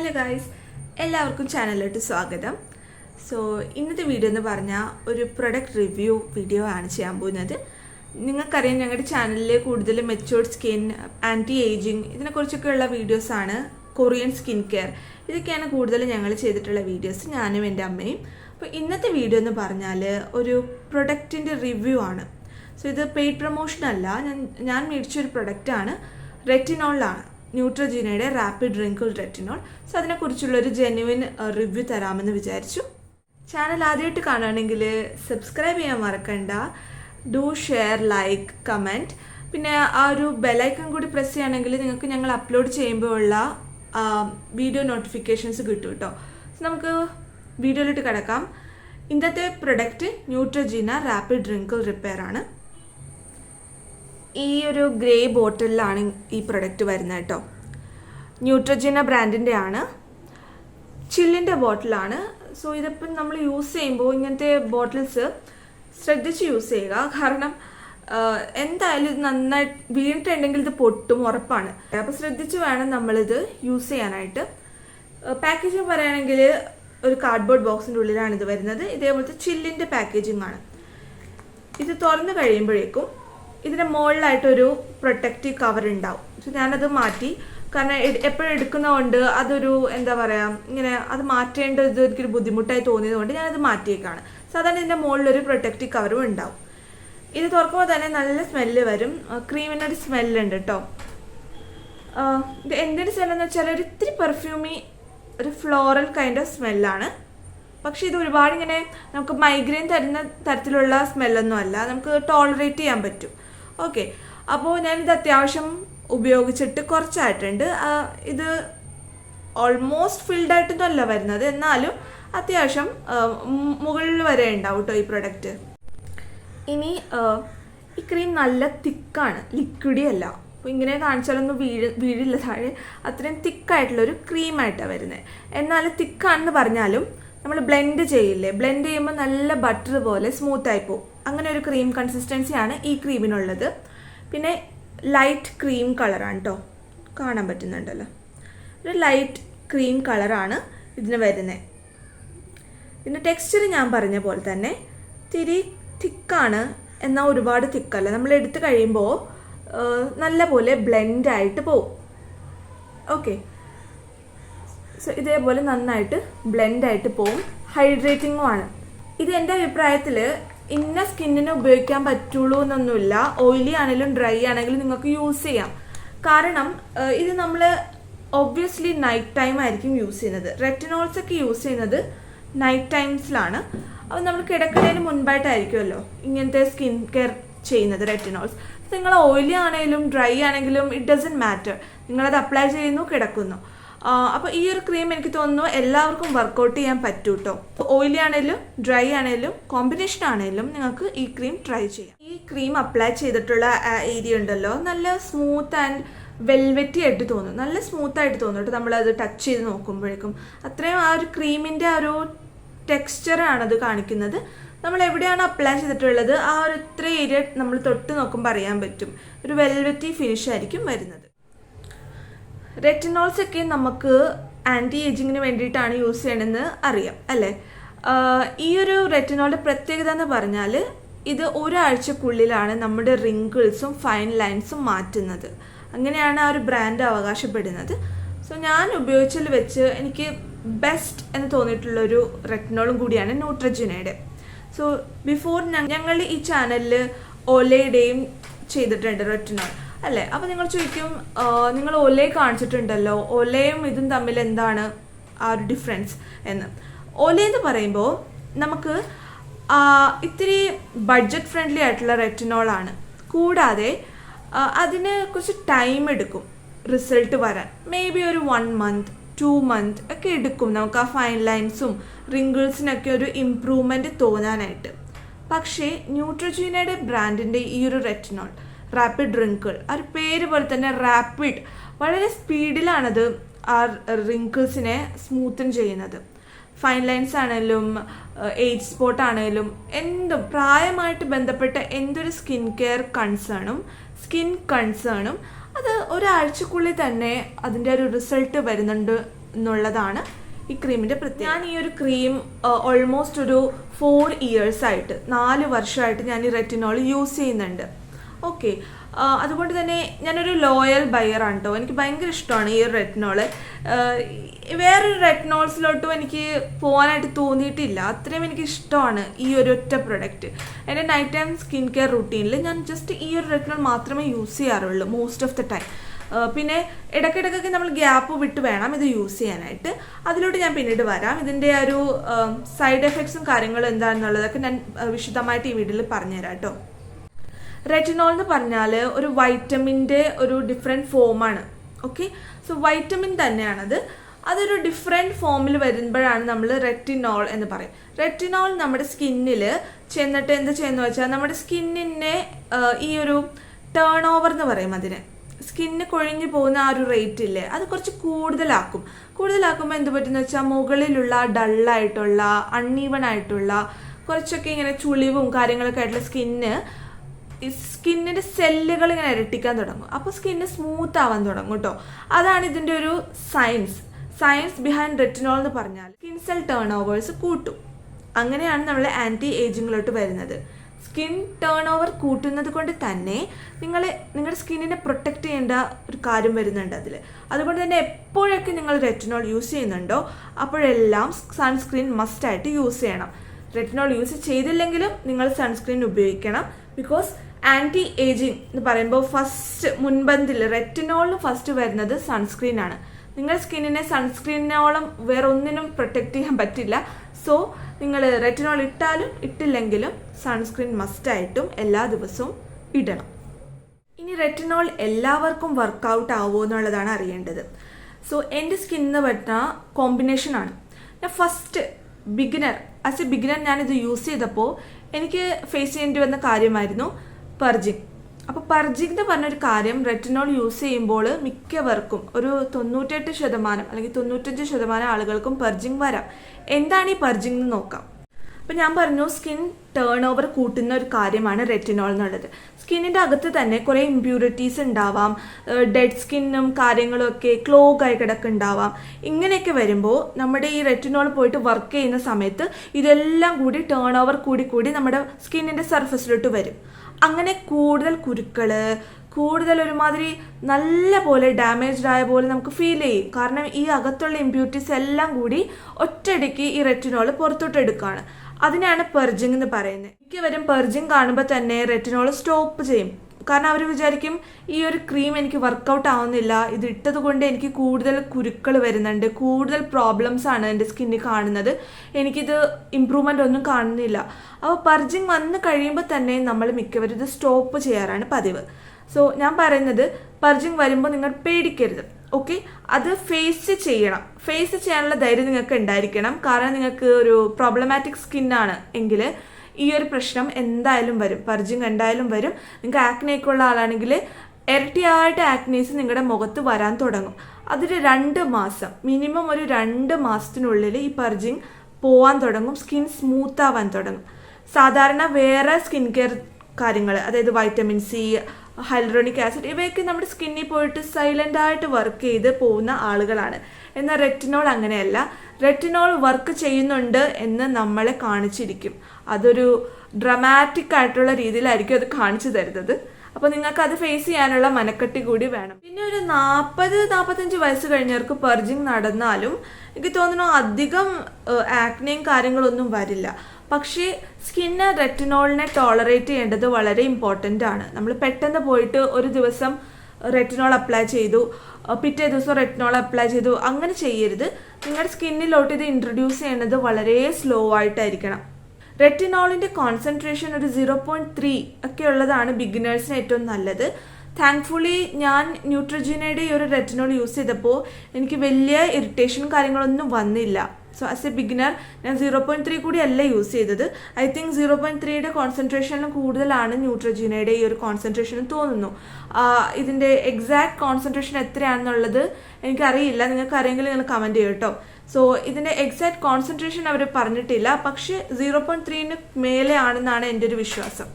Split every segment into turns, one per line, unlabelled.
Hello guys എല്ലാവർക്കും ചാനലിലോട്ട് സ്വാഗതം. So ഇന്നത്തെ വീഡിയോ എന്ന് പറഞ്ഞാൽ ഒരു പ്രൊഡക്റ്റ് റിവ്യൂ വീഡിയോ ആണ് ചെയ്യാൻ പോകുന്നത്. നിങ്ങൾക്കറിയാം ഞങ്ങളുടെ ചാനലിൽ കൂടുതൽ മെച്ചോർഡ് സ്കിൻ ആന്റി ഏജിങ് ഇതിനെക്കുറിച്ചൊക്കെയുള്ള വീഡിയോസാണ് കൊറിയൻ സ്കിൻ കെയർ ഇതൊക്കെയാണ് കൂടുതൽ ഞങ്ങൾ ചെയ്തിട്ടുള്ള വീഡിയോസ് ഞാനും എന്റെ അമ്മയും. അപ്പോൾ ഇന്നത്തെ വീഡിയോ എന്ന് പറഞ്ഞാൽ ഒരു പ്രൊഡക്റ്റിന്റെ റിവ്യൂ ആണ്. സോ ഇത് പെയ്ഡ് പ്രൊമോഷൻ അല്ല ഞാൻ ഞാൻ മേടിച്ചൊരു പ്രൊഡക്റ്റാണ് റെറ്റിനോളാണ് ന്യൂട്രജീനയുടെ റാപ്പിഡ് റിങ്കിൾ റെറ്റിനോൾ സോ അതിനെക്കുറിച്ചുള്ള ഒരു ജെന്യുവിൻ റിവ്യൂ തരാമെന്ന് വിചാരിച്ചു. ചാനൽ ആദ്യമായിട്ട് കാണുകയാണെങ്കിൽ സബ്സ്ക്രൈബ് ചെയ്യാൻ മറക്കണ്ട. ഡു ഷെയർ ലൈക്ക് കമന്റ് പിന്നെ ആ ഒരു ബെലൈക്കൺ കൂടി പ്രസ് ചെയ്യുകയാണെങ്കിൽ നിങ്ങൾക്ക് ഞങ്ങൾ അപ്ലോഡ് ചെയ്യുമ്പോൾ ഉള്ള വീഡിയോ നോട്ടിഫിക്കേഷൻസ് കിട്ടും കേട്ടോ. നമുക്ക് വീഡിയോയിലോട്ട് കിടക്കാം. ഇന്നത്തെ product Neutrogena rapid wrinkle repair ആണ്. ഈ ഒരു ഗ്രേ ബോട്ടിലാണ് ഈ പ്രൊഡക്റ്റ് വരുന്നത് കേട്ടോ. ന്യൂട്രജിന ബ്രാൻഡിന്റെ ആണ്. ചില്ലിന്റെ ബോട്ടിലാണ്. സോ ഇതിപ്പം നമ്മൾ യൂസ് ചെയ്യുമ്പോൾ ഇങ്ങനത്തെ ബോട്ടിൽസ് ശ്രദ്ധിച്ച് യൂസ് ചെയ്യുക. കാരണം എന്തായാലും ഇത് നന്നായിട്ട് വീണിട്ടുണ്ടെങ്കിൽ ഇത് പൊട്ടും ഉറപ്പാണ്. അപ്പോൾ ശ്രദ്ധിച്ച് വേണം നമ്മളിത് യൂസ് ചെയ്യാനായിട്ട്. പാക്കേജിങ് പറയുകയാണെങ്കിൽ ഒരു കാർഡ്ബോർഡ് ബോക്സിന്റെ ഉള്ളിലാണ് ഇത് വരുന്നത്. ഇതേപോലത്തെ ചില്ലിന്റെ പാക്കേജിംഗ് ആണ്. ഇത് തുറന്നു കഴിയുമ്പോഴേക്കും ഇതിന്റെ മുകളിലായിട്ടൊരു പ്രൊട്ടക്റ്റീവ് കവർ ഉണ്ടാവും. പക്ഷെ ഞാനത് മാറ്റി. കാരണം എപ്പോഴും എടുക്കുന്നതുകൊണ്ട് അതൊരു എന്താ പറയുക ഇങ്ങനെ അത് മാറ്റേണ്ട ഇത് എനിക്കൊരു ബുദ്ധിമുട്ടായി തോന്നിയത് കൊണ്ട് ഞാനത് മാറ്റിയേക്കാണ്. സാധാരണ ഇതിന്റെ മുകളിലൊരു പ്രൊട്ടക്റ്റീവ് കവറും ഉണ്ടാവും. ഇത് തുറക്കുമ്പോൾ തന്നെ നല്ല സ്മെല്ല് വരും. ക്രീമിനൊരു സ്മെല്ലുണ്ട് കേട്ടോ ഇത് എന്തൊരു സ്മെല്ലെന്ന് വെച്ചാൽ ഒരു ഇത്തിരി പെർഫ്യൂമി ഒരു ഫ്ലോറൽ കൈൻഡ് ഓഫ് സ്മെല്ലാണ് പക്ഷെ ഇത് ഒരുപാട് ഇങ്ങനെ നമുക്ക് മൈഗ്രെയിൻ തരുന്ന തരത്തിലുള്ള സ്മെല്ലൊന്നും അല്ല. നമുക്ക് ടോളറേറ്റ് ചെയ്യാൻ പറ്റും. ഓക്കെ അപ്പോൾ ഞാനിത് അത്യാവശ്യം ഉപയോഗിച്ചിട്ട് കുറച്ചായിട്ടുണ്ട്. ഇത് ഓൾമോസ്റ്റ് ഫിൽഡ് ആയിട്ടൊന്നുമല്ല വരുന്നത്. എന്നാലും അത്യാവശ്യം മുകളിൽ വരെ ഉണ്ടാവും കേട്ടോ ഈ പ്രൊഡക്റ്റ് ഇനി ഈ ക്രീം നല്ല തിക്കാണ്. ലിക്വിഡി അല്ല. അപ്പോൾ ഇങ്ങനെ കാണിച്ചാലൊന്നും വീഴ് വീഴില്ല. താഴെ അത്രയും തിക്കായിട്ടുള്ളൊരു ക്രീമായിട്ടാണ് വരുന്നത് എന്നാൽ തിക്കാണെന്ന് പറഞ്ഞാലും നമ്മൾ ബ്ലെൻഡ് ചെയ്യില്ലേ? ബ്ലെൻഡ് ചെയ്യുമ്പോൾ നല്ല ബട്ടർ പോലെ സ്മൂത്തായി പോകും അങ്ങനെ ഒരു ക്രീം കൺസിസ്റ്റൻസിയാണ് ഈ ക്രീമിനുള്ളത് പിന്നെ ലൈറ്റ് ക്രീം കളറാണ് കേട്ടോ കാണാൻ പറ്റുന്നുണ്ടല്ലോ. ഒരു ലൈറ്റ് ക്രീം കളറാണ് ഇതിന് വരുന്നത് ഇതിന്റെ ടെക്സ്ചർ ഞാൻ പറഞ്ഞ പോലെ തന്നെ തിരി തിക്കാണ് എന്നാൽ ഒരുപാട് തിക്കല്ല. നമ്മൾ എടുത്തു കഴിയുമ്പോൾ നല്ല പോലെ ബ്ലെൻഡ് ആയിട്ട് പോവും. ഓക്കെ സോ ഇതേപോലെ നന്നായിട്ട് ബ്ലെൻഡായിട്ട് പോവും. ഹൈഡ്രേറ്റിംഗും ആണ്. ഇത് എന്റെ അഭിപ്രായത്തിൽ ഇന്ന സ്കിന്നിന് ഉപയോഗിക്കാൻ പറ്റുള്ളൂ എന്നൊന്നുമില്ല. ഓയിലി ആണെങ്കിലും ഡ്രൈ ആണെങ്കിലും നിങ്ങൾക്ക് യൂസ് ചെയ്യാം. കാരണം ഇത് നമ്മൾ ഒബ്വിയസ്ലി നൈറ്റ് ടൈം ആയിരിക്കും യൂസ് ചെയ്യുന്നത്. റെറ്റിനോൾസ് ഒക്കെ യൂസ് ചെയ്യുന്നത് നൈറ്റ് ടൈംസിലാണ്. അപ്പോൾ നമ്മൾ കിടക്കുന്നതിന് മുൻപായിട്ടായിരിക്കുമല്ലോ ഇങ്ങനത്തെ സ്കിൻ കെയർ ചെയ്യുന്നത് റെറ്റിനോൾസ്. നിങ്ങൾ ഓയിലി ആണെങ്കിലും ഡ്രൈ ആണെങ്കിലും ഇറ്റ് ഡസന്റ് മാറ്റർ. നിങ്ങളത് അപ്ലൈ ചെയ്യുന്നു കിടക്കുന്നു. അപ്പോൾ ഈ ഒരു ക്രീം എനിക്ക് തോന്നുന്നു എല്ലാവർക്കും വർക്കൗട്ട് ചെയ്യാൻ പറ്റൂ കേട്ടോ ഓയിലി ആണെങ്കിലും ഡ്രൈ ആണെങ്കിലും കോമ്പിനേഷൻ ആണെങ്കിലും നിങ്ങൾക്ക് ഈ ക്രീം ട്രൈ ചെയ്യാം. ഈ ക്രീം അപ്ലൈ ചെയ്തിട്ടുള്ള ഏരിയ ഉണ്ടല്ലോ. നല്ല സ്മൂത്ത് ആൻഡ് വെൽവെറ്റി ആയിട്ട് തോന്നും. നല്ല സ്മൂത്ത് ആയിട്ട് തോന്നും കേട്ടോ. നമ്മളത് ടച്ച് ചെയ്ത് നോക്കുമ്പോഴേക്കും. അത്രയും ആ ഒരു ക്രീമിന്റെ ആ ഒരു ടെക്സ്ചറാണ് അത് കാണിക്കുന്നത്. നമ്മൾ എവിടെയാണ് അപ്ലൈ ചെയ്തിട്ടുള്ളത്? ആ ഒരു ഇത്ര ഏരിയ നമ്മൾ തൊട്ട് നോക്കുമ്പോൾ അറിയാൻ പറ്റും. ഒരു വെൽവെറ്റി ഫിനിഷ് ആയിരിക്കും വരുന്നത്. റെറ്റിനോൾസ് ഒക്കെ നമുക്ക് ആന്റി ഏജിങ്ങിന് വേണ്ടിയിട്ടാണ് യൂസ് ചെയ്യണമെന്ന് അറിയാം അല്ലേ? ഈ ഒരു റെറ്റിനോളിന്റെ പ്രത്യേകത എന്ന് പറഞ്ഞാൽ ഇത് ഒരാഴ്ചക്കുള്ളിലാണ് നമ്മുടെ റിങ്കിൾസും ഫൈൻ ലൈൻസും മാറ്റുന്നത്. അങ്ങനെയാണ് ആ ഒരു ബ്രാൻഡ് അവകാശപ്പെടുന്നത്. സോ ഞാൻ ഉപയോഗിച്ചതിൽ വെച്ച് എനിക്ക് ബെസ്റ്റ് എന്ന് തോന്നിയിട്ടുള്ളൊരു റെറ്റിനോളും കൂടിയാണ് ന്യൂട്രജിനയുടെ സോ ബിഫോർ ഞങ്ങൾ ഈ ചാനലിൽ ഓലയുടെയും ചെയ്തിട്ടുണ്ട് റെറ്റിനോൾ അല്ലേ? അപ്പോൾ നിങ്ങൾ ചോദിക്കും നിങ്ങൾ ഒലേ കാണിച്ചിട്ടുണ്ടല്ലോ. ഒലയും ഇതും തമ്മിൽ എന്താണ് ആ ഒരു ഡിഫറൻസ് എന്ന്. ഒലയെന്ന് പറയുമ്പോൾ നമുക്ക് ഇത്തിരി ബഡ്ജറ്റ് ഫ്രണ്ട്ലി ആയിട്ടുള്ള റെറ്റിനോളാണ് കൂടാതെ അതിന് കുറച്ച് ടൈം എടുക്കും റിസൾട്ട് വരാൻ. മേ ബി ഒരു വൺ മന്ത് ടു മന്ത് ഒക്കെ എടുക്കും നമുക്ക് ആ ഫൈൻ ലൈൻസും റിങ്കിൾസിനൊക്കെ ഒരു ഇമ്പ്രൂവ്മെന്റ് തോന്നാനായിട്ട്. പക്ഷേ ന്യൂട്രജീനയുടെ ബ്രാൻഡിന്റെ ഈ ഒരു റെറ്റിനോൾ റാപ്പിഡ് റിങ്കിൾ ആ ഒരു പേര് പോലെ തന്നെ റാപ്പിഡ് വളരെ സ്പീഡിലാണത് ആ റിങ്കിൾസിനെ സ്മൂത്തൻ ചെയ്യുന്നത്. ഫൈൻ ലൈൻസ് ആണെങ്കിലും ഏജ് സ്പോട്ട് ആണെങ്കിലും എന്തും പ്രായമായിട്ട് ബന്ധപ്പെട്ട എന്തൊരു സ്കിൻ കെയർ കൺസേണും സ്കിൻ കൺസേണും അത് ഒരാഴ്ചക്കുള്ളിൽ തന്നെ അതിന്റെ ഒരു റിസൾട്ട് വരുന്നുണ്ട് എന്നുള്ളതാണ് ഈ ക്രീമിന്റെ പ്രത്യേകത. ഞാൻ ഈ ഒരു ക്രീം ഓൾമോസ്റ്റ് ഒരു ഫോർ ഇയേഴ്സായിട്ട് നാല് വർഷമായിട്ട് ഞാൻ ഈ റെറ്റിനോൾ യൂസ് ചെയ്യുന്നുണ്ട്. ഓക്കെ അതുകൊണ്ട് തന്നെ ഞാനൊരു ലോയൽ ബയർ ആണ് കേട്ടോ എനിക്ക് ഭയങ്കര ഇഷ്ടമാണ് ഈ റെറ്റ്നോൾ വേറൊരു റെറ്റിനോൾസിലോട്ടും എനിക്ക് പോകാനായിട്ട് തോന്നിയിട്ടില്ല. അത്രയും എനിക്ക് ഇഷ്ടമാണ് ഈ ഒരു ഒറ്റ പ്രൊഡക്റ്റ് എന്റെ നൈറ്റ് ടൈം സ്കിൻ കെയർ റുട്ടീനിൽ ഞാൻ ജസ്റ്റ് ഈ ഒരു റെറ്റിനോൾ മാത്രമേ യൂസ് ചെയ്യാറുള്ളൂ മോസ്റ്റ് ഓഫ് ദ ടൈം പിന്നെ ഇടയ്ക്കിടയ്ക്കൊക്കെ നമ്മൾ ഗ്യാപ്പ് വിട്ട് വേണം ഇത് യൂസ് ചെയ്യാനായിട്ട്. അതിലോട്ട് ഞാൻ പിന്നീട് വരാം. ഇതിന്റെ ഒരു സൈഡ് എഫക്ട്സും കാര്യങ്ങളും എന്താണെന്നുള്ളതൊക്കെ ഞാൻ വിശദമായിട്ട് ഈ വീഡിയോയിൽ പറഞ്ഞുതരാം കേട്ടോ റെറ്റിനോൾ എന്ന് പറഞ്ഞാൽ ഒരു വൈറ്റമിന്റെ ഒരു ഡിഫറെന്റ് ഫോമാണ് ഓക്കെ സോ വൈറ്റമിൻ തന്നെയാണത്. അതൊരു ഡിഫറെന്റ് ഫോമിൽ വരുമ്പോഴാണ് നമ്മൾ റെറ്റിനോൾ എന്ന് പറയും. റെറ്റിനോൾ നമ്മുടെ സ്കിന്നിൽ ചെന്നിട്ട് എന്ത് ചെയ്യുന്നു വെച്ചാൽ നമ്മുടെ സ്കിന്നിനെ ഈ ഒരു ടേൺ ഓവർ എന്ന് പറയും അതിന്. സ്കിന്ന് കൊഴിഞ്ഞു പോകുന്ന ആ ഒരു റേറ്റ് ഇല്ലേ അത് കുറച്ച് കൂടുതലാക്കും. കൂടുതലാക്കുമ്പോൾ എന്ത് പറ്റുന്ന വെച്ചാൽ മുകളിലുള്ള ഡള്ളായിട്ടുള്ള അൺഈവൺ ആയിട്ടുള്ള കുറച്ചൊക്കെ ഇങ്ങനെ ചുളിവും കാര്യങ്ങളൊക്കെ ആയിട്ടുള്ള സ്കിന്ന് ഈ സ്കിന്നിന്റെ സെല്ലുകൾ ഇങ്ങനെ ഇരട്ടിക്കാൻ തുടങ്ങും. അപ്പോൾ സ്കിന്ന് സ്മൂത്ത് ആവാൻ തുടങ്ങും കേട്ടോ. അതാണ് ഇതിന്റെ ഒരു സയൻസ് സയൻസ് ബിഹൈൻഡ് റെറ്റിനോൾ എന്ന് പറഞ്ഞാൽ സ്കിൻ സെൽ ടേൺ ഓവേഴ്സ് കൂട്ടും. അങ്ങനെയാണ് നമ്മൾ ആന്റി ഏജിങ്ങിലോട്ട് വരുന്നത്. സ്കിൻ ടേൺ ഓവർ കൂട്ടുന്നത് കൊണ്ട് തന്നെ നിങ്ങൾ നിങ്ങളുടെ സ്കിന്നിനെ പ്രൊട്ടക്റ്റ് ചെയ്യേണ്ട ഒരു കാര്യം വരുന്നുണ്ട് അതിൽ അതുകൊണ്ട് തന്നെ എപ്പോഴൊക്കെ നിങ്ങൾ റെറ്റിനോൾ യൂസ് ചെയ്യുന്നുണ്ടോ അപ്പോഴെല്ലാം സൺസ്ക്രീൻ മസ്റ്റായിട്ട് യൂസ് ചെയ്യണം. റെറ്റിനോൾ യൂസ് ചെയ്തില്ലെങ്കിലും നിങ്ങൾ സൺസ്ക്രീൻ ഉപയോഗിക്കണം. ബിക്കോസ് ആന്റി ഏജിങ് എന്ന് പറയുമ്പോൾ ഫസ്റ്റ് മുൻപന്തിൽ റെറ്റിനോളിന് ഫസ്റ്റ് വരുന്നത് സൺസ്ക്രീൻ ആണ്. നിങ്ങളുടെ സ്കിന്നിനെ സൺസ്ക്രീനോളം വേറെ ഒന്നിനും പ്രൊട്ടക്റ്റ് ചെയ്യാൻ പറ്റില്ല. സോ നിങ്ങൾ റെറ്റിനോൾ ഇട്ടാലും ഇട്ടില്ലെങ്കിലും സൺസ്ക്രീൻ മസ്റ്റായിട്ടും എല്ലാ ദിവസവും ഇടണം. ഇനി റെറ്റിനോൾ എല്ലാവർക്കും വർക്കൗട്ട് ആവുമോ എന്നുള്ളതാണ് അറിയേണ്ടത്. സോ എന്റെ സ്കിൻ സ്കിന്നിന് കോമ്പിനേഷൻ കോമ്പിനേഷനാണ് ഞാൻ first beginner as a beginner ഞാനിത് യൂസ് ചെയ്തപ്പോൾ എനിക്ക് ഫേസ് ചെയ്യേണ്ടി വന്ന കാര്യമായിരുന്നു. പർജിങ് അപ്പോൾ പർജിങ് എന്ന് പറഞ്ഞൊരു കാര്യം റെറ്റിനോൾ യൂസ് ചെയ്യുമ്പോൾ മിക്കവർക്കും ഒരു തൊണ്ണൂറ്റെട്ട് ശതമാനം അല്ലെങ്കിൽ തൊണ്ണൂറ്റഞ്ച് ശതമാനം ആളുകൾക്കും പർജിങ് വരാം. എന്താണ് ഈ പർജിങ് എന്ന് നോക്കാം. അപ്പം ഞാൻ പറഞ്ഞു സ്കിൻ ടേൺ ഓവർ കൂട്ടുന്ന ഒരു കാര്യമാണ് റെറ്റിനോൾ എന്നുള്ളത്. സ്കിന്നിന്റെ അകത്ത് തന്നെ കുറേ ഇമ്പ്യൂരിറ്റീസ് ഉണ്ടാവാം. ഡെഡ് സ്കിന്നും കാര്യങ്ങളൊക്കെ ക്ലോഗ് ആയി കിടക്കുന്നുണ്ടാവാം. ഇങ്ങനെയൊക്കെ വരുമ്പോൾ നമ്മുടെ ഈ റെറ്റിനോൾ പോയിട്ട് വർക്ക് ചെയ്യുന്ന സമയത്ത് ഇതെല്ലാം കൂടി ടേൺ ഓവർ കൂടി കൂടി നമ്മുടെ സ്കിന്നിന്റെ സർഫസിലോട്ട് വരും. അങ്ങനെ കൂടുതൽ കുരുക്കൾ കൂടുതൽ ഒരുമാതിരി നല്ല പോലെ ഡാമേജ്ഡ് ആയ പോലെ നമുക്ക് ഫീൽ ചെയ്യും. കാരണം ഈ അകത്തുള്ള ഇമ്പ്യൂരിറ്റീസ് എല്ലാം കൂടി ഒറ്റയടിക്ക് ഈ റെറ്റിനോൾ പുറത്തോട്ട് എടുക്കുകയാണ്. അതിനാണ് പെർജിങ് എന്ന് പറയുന്നത്. മിക്കവരും പെർജിങ് കാണുമ്പോൾ തന്നെ റെറ്റിനോൾ സ്റ്റോപ്പ് ചെയ്യും. കാരണം അവർ വിചാരിക്കും ഈ ഒരു ക്രീം എനിക്ക് വർക്കൗട്ട് ആവുന്നില്ല. ഇത് ഇട്ടത് കൊണ്ട് എനിക്ക് കൂടുതൽ കുരുക്കൾ വരുന്നുണ്ട്. കൂടുതൽ പ്രോബ്ലംസ് ആണ് എന്റെ സ്കിന്നിൽ കാണുന്നത്. എനിക്കിത് ഇമ്പ്രൂവ്മെന്റ് ഒന്നും കാണുന്നില്ല. അപ്പോൾ പർജിങ് വന്ന് കഴിയുമ്പോൾ തന്നെ നമ്മൾ മിക്കവരും ഇത് സ്റ്റോപ്പ് ചെയ്യാറാണ് പതിവ്. സോ ഞാൻ പറയുന്നത് പർജിങ് വരുമ്പോൾ നിങ്ങൾ പേടിക്കരുത്. ഓക്കെ അത് ഫേസ് ചെയ്യണം. ഫേസ് ചെയ്യാനുള്ള ധൈര്യം നിങ്ങൾക്ക് ഉണ്ടായിരിക്കണം. കാരണം നിങ്ങൾക്ക് ഒരു പ്രോബ്ലമാറ്റിക് സ്കിന്നാണ് എങ്കിൽ ഈ ഒരു പ്രശ്നം എന്തായാലും വരും. പർജിങ് എന്തായാലും വരും. നിങ്ങൾക്ക് ആക്നയൊക്കെയുള്ള ആളാണെങ്കിൽ ഇരട്ടിയായിട്ട് ആക്നീസ് നിങ്ങളുടെ മുഖത്ത് വരാൻ തുടങ്ങും. അതൊരു രണ്ട് മാസം മിനിമം ഒരു രണ്ട് മാസത്തിനുള്ളിൽ ഈ പർജിങ് പോവാൻ തുടങ്ങും. സ്കിൻ സ്മൂത്ത് ആവാൻ തുടങ്ങും. സാധാരണ വേറെ സ്കിൻ കെയർ കാര്യങ്ങൾ അതായത് വൈറ്റമിൻ സി ഹൈലറോണിക് ആസിഡ്. ഇവയൊക്കെ നമ്മുടെ സ്കിന്നിൽ പോയിട്ട് സൈലന്റ് ആയിട്ട് വർക്ക് ചെയ്ത് പോകുന്ന ആളുകളാണ്. എന്നാൽ റെറ്റിനോൾ അങ്ങനെയല്ല. റെറ്റിനോൾ വർക്ക് ചെയ്യുന്നുണ്ട് എന്ന് നമ്മളെ കാണിച്ചിരിക്കും. അതൊരു ഡ്രമാറ്റിക് ആയിട്ടുള്ള രീതിയിലായിരിക്കും അത് കാണിച്ചു തരുന്നത്. അപ്പോൾ നിങ്ങൾക്ക് അത് ഫേസ് ചെയ്യാനുള്ള മനക്കെട്ടി കൂടി വേണം. പിന്നെ ഒരു നാൽപ്പത് നാൽപ്പത്തഞ്ച് വയസ്സ് കഴിഞ്ഞവർക്ക് പെർജിങ് നടന്നാലും എനിക്ക് തോന്നുന്നു അധികം ആക്നെയും കാര്യങ്ങളൊന്നും വരില്ല. പക്ഷേ സ്കിന്ന് റെറ്റിനോളിനെ ടോളറേറ്റ് ചെയ്യേണ്ടത് വളരെ ഇമ്പോർട്ടന്റ് ആണ്. നമ്മൾ പെട്ടെന്ന് പോയിട്ട് ഒരു ദിവസം റെറ്റിനോൾ അപ്ലൈ ചെയ്തു പിറ്റേ ദിവസം റെറ്റിനോൾ അപ്ലൈ ചെയ്തു അങ്ങനെ ചെയ്യരുത്. നിങ്ങളുടെ സ്കിന്നിലോട്ട് ഇത് ഇൻട്രൊഡ്യൂസ് ചെയ്യുന്നത് വളരെ സ്ലോ ആയിട്ടായിരിക്കണം. റെറ്റിനോളിന്റെ കോൺസെൻട്രേഷൻ ഒരു സീറോ പോയിന്റ് ത്രീ ഒക്കെ ഉള്ളതാണ് ബിഗിനേഴ്സിന് ഏറ്റവും നല്ലത്. താങ്ക്ഫുള്ളി ഞാൻ ന്യൂട്രജീനയുടെ ഈ ഒരു റെറ്റിനോൾ യൂസ് ചെയ്തപ്പോൾ എനിക്ക് വലിയ ഇറിറ്റേഷൻ കാര്യങ്ങളൊന്നും വന്നില്ല. സോ ആസ് എ ബിഗിനർ ഞാൻ സീറോ പോയിന്റ് ത്രീ കൂടി അല്ല യൂസ് ചെയ്തത് ഐ തിങ്ക് സീറോ പോയിന്റ് ത്രീയുടെ കോൺസെൻട്രേഷനിലും കൂടുതലാണ് ന്യൂട്രജീനയുടെ ഈ ഒരു കോൺസെൻട്രേഷൻ തോന്നുന്നു. ഇതിന്റെ എക്സാക്ട് കോൺസെൻട്രേഷൻ എത്രയാണെന്നുള്ളത് എനിക്കറിയില്ല. നിങ്ങൾക്ക് അറിയെങ്കിൽ നിങ്ങൾ കമന്റ് ചെയ്യും കേട്ടോ. സോ ഇതിന്റെ എക്സാക്ട് കോൺസെൻട്രേഷൻ അവർ പറഞ്ഞിട്ടില്ല. പക്ഷേ സീറോ പോയിന്റ് ത്രീന് മേലെ ആണെന്നാണ് എന്റെ ഒരു വിശ്വാസം.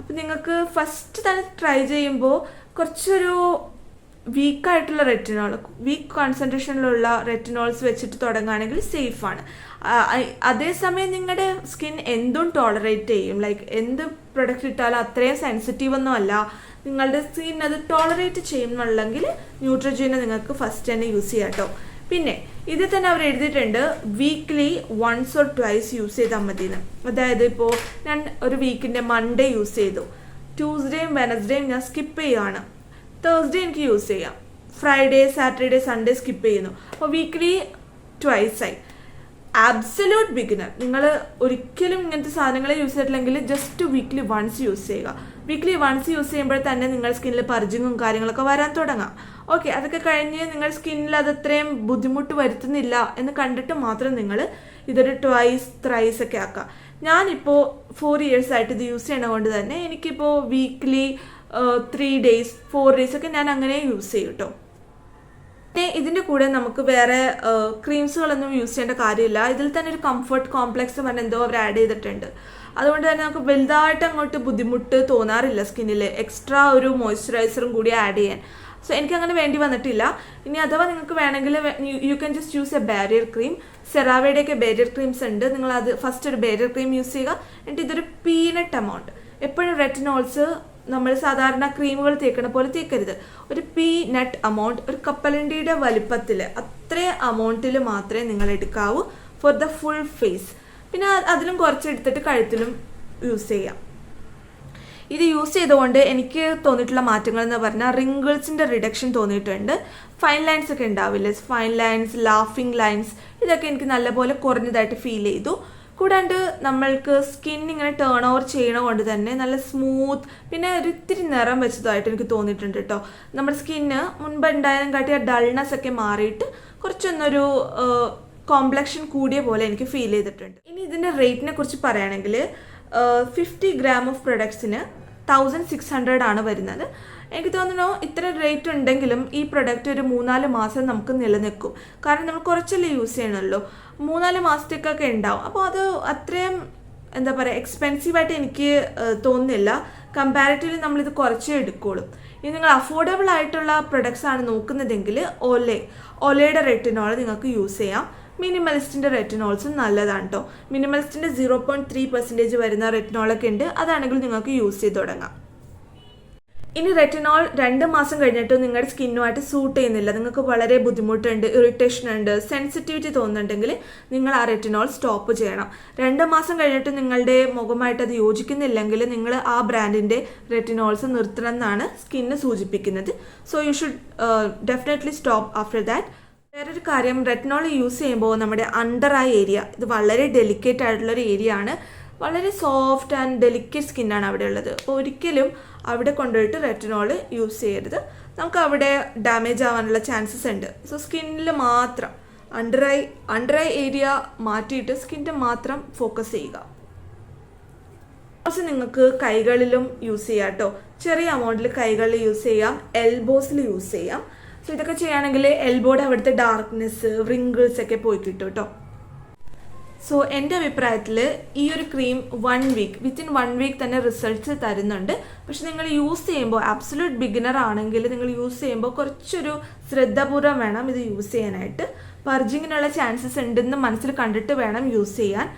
അപ്പം നിങ്ങൾക്ക് ഫസ്റ്റ് തന്നെ ട്രൈ ചെയ്യുമ്പോൾ കുറച്ചൊരു വീക്കായിട്ടുള്ള റെറ്റിനോൾ വീക്ക് കോൺസെൻട്രേഷനിലുള്ള റെറ്റിനോൾസ് വെച്ചിട്ട് തുടങ്ങുകയാണെങ്കിൽ സേഫാണ് അതേസമയം നിങ്ങളുടെ സ്കിൻ എന്തും ടോളറേറ്റ് ചെയ്യും. ലൈക്ക് എന്ത് പ്രൊഡക്റ്റ് ഇട്ടാലും അത്രയും സെൻസിറ്റീവ് ഒന്നും അല്ല. നിങ്ങളുടെ സ്കിൻ അത് ടോളറേറ്റ് ചെയ്യുന്നുള്ളെങ്കിൽ ന്യൂട്രജീനെ നിങ്ങൾക്ക് ഫസ്റ്റ് തന്നെ യൂസ് ചെയ്യാം കേട്ടോ പിന്നെ ഇതിൽ തന്നെ അവർ എഴുതിയിട്ടുണ്ട് weekly once or twice use ചെയ്താൽ മതി അതായത് ഇപ്പോൾ ഞാൻ ഒരു വീക്കിന്റെ മൺഡേ യൂസ് ചെയ്തു. ട്യൂസ്ഡേയും വെനസ്ഡേയും ഞാൻ സ്കിപ്പ് ചെയ്യുകയാണ് തേഴ്സ്ഡേ എനിക്ക് യൂസ് ചെയ്യാം. ഫ്രൈഡേ സാറ്റർഡേ സൺഡേ സ്കിപ്പ് ചെയ്യുന്നു. അപ്പോൾ വീക്ക്ലി ട്വൈസ് ആയി. ആബ്സല്യൂട്ട് ബിഗിനർ നിങ്ങൾ ഒരിക്കലും ഇങ്ങനത്തെ സാധനങ്ങൾ യൂസ് ചെയ്തിട്ടില്ലെങ്കിൽ ജസ്റ്റ് വീക്ക്ലി വൺസ് യൂസ് ചെയ്യുക. വീക്ക്ലി വൺസ് യൂസ് ചെയ്യുമ്പോൾ തന്നെ നിങ്ങൾ സ്കിന്നിൽ പർജിങ്ങും കാര്യങ്ങളൊക്കെ വരാൻ തുടങ്ങാം. ഓക്കെ അതൊക്കെ കഴിഞ്ഞ് നിങ്ങൾ സ്കിന്നിൽ അത് അത്രയും ബുദ്ധിമുട്ട് വരുത്തുന്നില്ല എന്ന് കണ്ടിട്ട് മാത്രം നിങ്ങൾ ഇതൊരു ട്വൈസ് ത്രൈസ് ഒക്കെ ആക്കുക. ഞാനിപ്പോൾ ഫോർ ഇയേഴ്സ് ആയിട്ട് ഇത് യൂസ് ചെയ്യണ കൊണ്ട് തന്നെ എനിക്കിപ്പോൾ weekly three days four days ഒക്കെ ഞാൻ അങ്ങനെ യൂസ് ചെയ്യും കേട്ടോ പിന്നെ ഇതിന്റെ കൂടെ നമുക്ക് വേറെ ക്രീംസുകളൊന്നും യൂസ് ചെയ്യേണ്ട കാര്യമില്ല. ഇതിൽ തന്നെ ഒരു കംഫർട്ട് കോംപ്ലക്സ് പറഞ്ഞ എന്തോ അവർ ആഡ് ചെയ്തിട്ടുണ്ട്. അതുകൊണ്ട് തന്നെ നമുക്ക് വലുതായിട്ട് അങ്ങോട്ട് ബുദ്ധിമുട്ട് തോന്നാറില്ല സ്കിന്നിൽ എക്സ്ട്രാ ഒരു മോയ്സ്ചറൈസറും കൂടി ആഡ് ചെയ്യാൻ. സോ എനിക്ക് അങ്ങനെ വേണ്ടി വന്നിട്ടില്ല. ഇനി അഥവാ നിങ്ങൾക്ക് വേണമെങ്കിൽ you can just use a barrier cream സെറാവയുടെയൊക്കെ barrier creams ഉണ്ട്. നിങ്ങൾ അത് ഫസ്റ്റ് ഒരു ബാരിയർ ക്രീം യൂസ് ചെയ്യുക. എന്നിട്ട് ഇതൊരു പീനട്ട് എമൗണ്ട് എപ്പോഴും റെറ്റിനോൾസ് നമ്മൾ സാധാരണ ക്രീമുകൾ തേക്കണ പോലെ തേക്കരുത്. ഒരു പീ നട്ട് എമൗണ്ട് ഒരു കപ്പലണ്ടിയുടെ വലിപ്പത്തിൽ അത്രയും അമൗണ്ടിൽ മാത്രമേ നിങ്ങൾ എടുക്കാവൂ ഫോർ ദ ഫുൾ ഫേസ് പിന്നെ അതിലും കുറച്ച് എടുത്തിട്ട് കഴുത്തിലും യൂസ് ചെയ്യാം. ഇത് യൂസ് ചെയ്തുകൊണ്ട് എനിക്ക് തോന്നിയിട്ടുള്ള മാറ്റങ്ങൾ എന്ന് പറഞ്ഞാൽ റിങ്കിൾസിന്റെ റിഡക്ഷൻ തോന്നിയിട്ടുണ്ട്. ഫൈൻ ലൈൻസ് ഒക്കെ ഉണ്ടാവില്ലേ? ഫൈൻ ലൈൻസ് ലാഫിംഗ് ലൈൻസ് ഇതൊക്കെ എനിക്ക് നല്ലപോലെ കുറഞ്ഞതായിട്ട് ഫീൽ ചെയ്തു. കൂടാണ്ട് നമ്മൾക്ക് സ്കിൻ ഇങ്ങനെ ടേൺ ഓവർ ചെയ്യണ കൊണ്ട് തന്നെ നല്ല സ്മൂത്ത് പിന്നെ ഒരു ഇത്തിരി നിറം വെച്ചതായിട്ട് എനിക്ക് തോന്നിയിട്ടുണ്ട് കേട്ടോ നമ്മുടെ സ്കിന്ന് മുൻപ് ഉണ്ടായതും കാട്ടിയ ഡൾനെസ് ഒക്കെ മാറിയിട്ട് കുറച്ചൊന്നൊരു കോംപ്ലക്ഷൻ കൂടിയ പോലെ എനിക്ക് ഫീൽ ചെയ്തിട്ടുണ്ട്. ഇനി ഇതിന്റെ റേറ്റിനെ കുറിച്ച് പറയുകയാണെങ്കിൽ ഫിഫ്റ്റി ഗ്രാം ഓഫ് പ്രൊഡക്ട്സിന് തൗസൻഡ് സിക്സ് ഹൺഡ്രഡ് ആണ് വരുന്നത്. എനിക്ക് തോന്നുന്നു ഇത്ര റേറ്റ് ഉണ്ടെങ്കിലും ഈ പ്രൊഡക്റ്റ് ഒരു മൂന്നാൽ മാസം നമുക്ക് നിലനിൽക്കും. കാരണം നമ്മൾ കുറച്ചല്ലേ യൂസ് ചെയ്യണമല്ലോ മൂന്നാൽ മാസത്തേക്കൊക്കെ ഉണ്ടാവും. അപ്പോൾ അത് അത്രയും എന്താ പറയുക എക്സ്പെൻസീവായിട്ട് എനിക്ക് തോന്നുന്നില്ല. കമ്പാരിറ്റീവ്ലി നമ്മളിത് കുറച്ചേ എടുക്കുള്ളൂ. ഇനി നിങ്ങൾ അഫോർഡബിൾ ആയിട്ടുള്ള പ്രൊഡക്ട്സ് ആണ് നോക്കുന്നതെങ്കിൽ ഓലെ ഒലയുടെ റെറ്റിനോൾ നിങ്ങൾക്ക് യൂസ് ചെയ്യാം. മിനിമലിസ്റ്റിന്റെ റെറ്റിനോൾസും നല്ലതാണ് കേട്ടോ മിനിമലിസ്റ്റിന്റെ സീറോ പോയിന്റ് ത്രീ പെർസെന്റേജ് വരുന്ന റെറ്റിനോളൊക്കെ ഉണ്ട്. അതാണെങ്കിൽ നിങ്ങൾക്ക് യൂസ് ചെയ്ത് തുടങ്ങാം. ഇനി റെറ്റിനോൾ രണ്ട് മാസം കഴിഞ്ഞിട്ടും നിങ്ങളുടെ സ്കിന്നുമായിട്ട് സൂട്ട് ചെയ്യുന്നില്ല. നിങ്ങൾക്ക് വളരെ ബുദ്ധിമുട്ടുണ്ട് ഇറിറ്റേഷൻ ഉണ്ട് സെൻസിറ്റിവിറ്റി തോന്നുന്നുണ്ടെങ്കിൽ നിങ്ങൾ ആ റെറ്റിനോൾ സ്റ്റോപ്പ് ചെയ്യണം. രണ്ട് മാസം കഴിഞ്ഞിട്ട് നിങ്ങളുടെ മുഖമായിട്ട് അത് യോജിക്കുന്നില്ലെങ്കിൽ നിങ്ങൾ ആ ബ്രാൻഡിന്റെ റെറ്റിനോൾസ് നിർത്തണം എന്നാണ് സ്കിന്ന് സൂചിപ്പിക്കുന്നത്. So you should definitely stop after that വേറൊരു കാര്യം റെറ്റിനോൾ യൂസ് ചെയ്യുമ്പോൾ നമ്മുടെ അണ്ടർ ഐ ഏരിയ ഇത് വളരെ ഡെലിക്കേറ്റ് ആയിട്ടുള്ളൊരു ഏരിയ ആണ്. വളരെ സോഫ്റ്റ് ആൻഡ് ഡെലിക്കറ്റ് സ്കിന്നാണ് അവിടെ ഉള്ളത്. അപ്പോൾ ഒരിക്കലും അവിടെ കൊണ്ടുപോയിട്ട് റെറ്റിനോൾ യൂസ് ചെയ്യരുത്. നമുക്ക് അവിടെ ഡാമേജ് ആവാനുള്ള ചാൻസസ് ഉണ്ട്. സോ സ്കിന്നിൽ മാത്രം under eye under eye area മാറ്റിയിട്ട് സ്കിന്നിന്റെ മാത്രം ഫോക്കസ് ചെയ്യുക. കുറച്ച് നിങ്ങൾക്ക് കൈകളിലും യൂസ് ചെയ്യാം കേട്ടോ ചെറിയ എമൗണ്ടിൽ കൈകളിൽ യൂസ് ചെയ്യാം എൽബോസിൽ യൂസ് ചെയ്യാം. സോ ഇതൊക്കെ ചെയ്യുകയാണെങ്കിൽ എൽബോയുടെ അവിടുത്തെ ഡാർക്ക്നെസ് റിങ്കിൾസ് ഒക്കെ പോയി കിട്ടും കേട്ടോ സോ എന്റെ അഭിപ്രായത്തിൽ ഈ ഒരു cream one week within one week തന്നെ റിസൾട്ട്സ് തരുന്നുണ്ട്. പക്ഷെ നിങ്ങൾ യൂസ് ചെയ്യുമ്പോൾ ആബ്സൊല്യൂട്ട് ബിഗിനർ ആണെങ്കിൽ നിങ്ങൾ യൂസ് ചെയ്യുമ്പോൾ കുറച്ചൊരു ശ്രദ്ധാപൂർവം വേണം ഇത് യൂസ് ചെയ്യാനായിട്ട്. പർജിങ്ങിനുള്ള ചാൻസസ് ഉണ്ടെന്ന് മനസ്സിൽ കണ്ടിട്ട് വേണം യൂസ് ചെയ്യാൻ.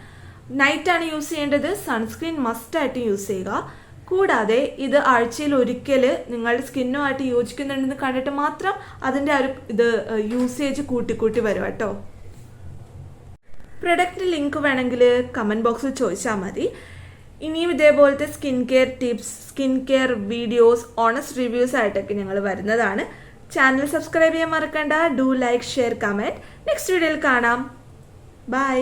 നൈറ്റാണ് യൂസ് ചെയ്യേണ്ടത്. സൺസ്ക്രീൻ മസ്റ്റായിട്ട് യൂസ് ചെയ്യുക. കൂടാതെ ഇത് ആഴ്ചയിൽ ഒരിക്കൽ നിങ്ങളുടെ സ്കിന്നുമായിട്ട് യോജിക്കുന്നുണ്ടെന്ന് കണ്ടിട്ട് മാത്രം അതിന്റെ ആ ഒരു ഇത് യൂസേജ് കൂട്ടിക്കൂട്ടി കൂട്ടി വരും കേട്ടോ. പ്രൊഡക്റ്റ് ലിങ്ക് വേണമെങ്കിൽ കമന്റ് ബോക്സിൽ ചോദിച്ചാൽ മതി. ഇനിയും ഇതേപോലത്തെ skin care tips skin care videos honest reviews ആയിട്ടൊക്കെ ഞങ്ങൾ വരുന്നതാണ്. ചാനൽ സബ്സ്ക്രൈബ് ചെയ്യാൻ മറക്കണ്ട. Do like share comment next വീഡിയോയിൽ കാണാം. ബൈ